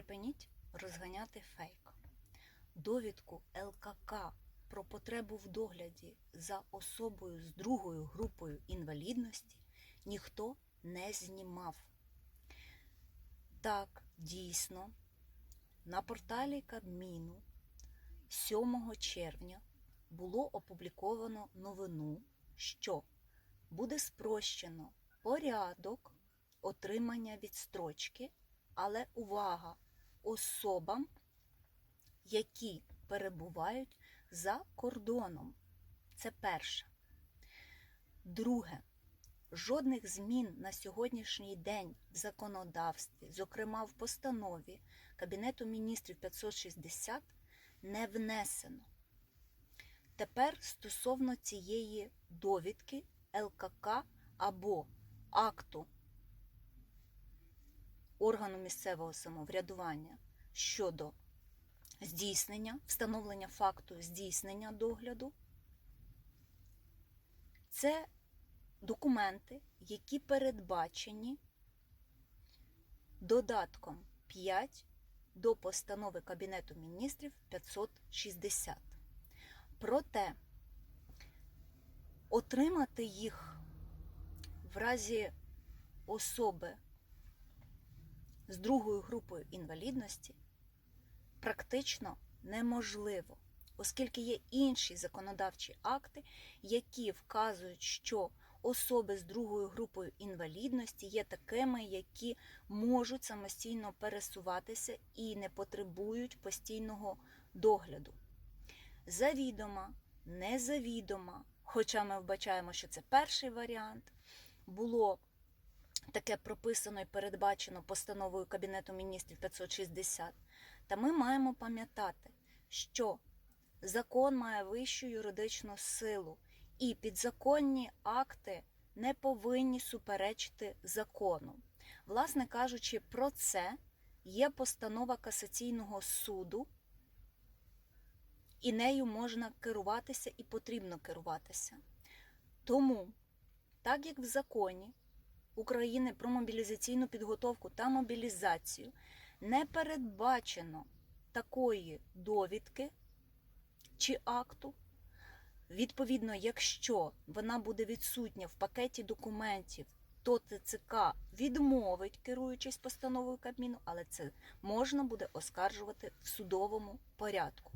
Припиніть розганяти фейк. Довідку ЛКК про потребу в догляді за особою з другою групою інвалідності ніхто не знімав. Так, дійсно, на порталі Кабміну 7 червня було опубліковано новину, що буде спрощено порядок отримання відстрочки, але увага особам, які перебувають за кордоном. Це перше. Друге. Жодних змін на сьогоднішній день в законодавстві, зокрема в постанові Кабінету міністрів 560, не внесено. Тепер стосовно цієї довідки ЛКК або акту органу місцевого самоврядування щодо здійснення, встановлення факту здійснення догляду. Це документи, які передбачені додатком 5 до постанови Кабінету міністрів 560. Проте отримати їх в разі особи з другою групою інвалідності практично неможливо, оскільки є інші законодавчі акти, які вказують, що особи з другою групою інвалідності є такими, які можуть самостійно пересуватися і не потребують постійного догляду. Завідома, незавідома, хоча ми вбачаємо, що це перший варіант, було таке прописано і передбачено постановою Кабінету міністрів 560. Та ми маємо пам'ятати, що закон має вищу юридичну силу, і підзаконні акти не повинні суперечити закону. Власне кажучи, про це є постанова касаційного суду, і нею можна керуватися і потрібно керуватися. Тому, так як в законі України про мобілізаційну підготовку та мобілізацію не передбачено такої довідки чи акту. Відповідно, якщо вона буде відсутня в пакеті документів, то ТЦК відмовить, керуючись постановою Кабміну, але це можна буде оскаржувати в судовому порядку.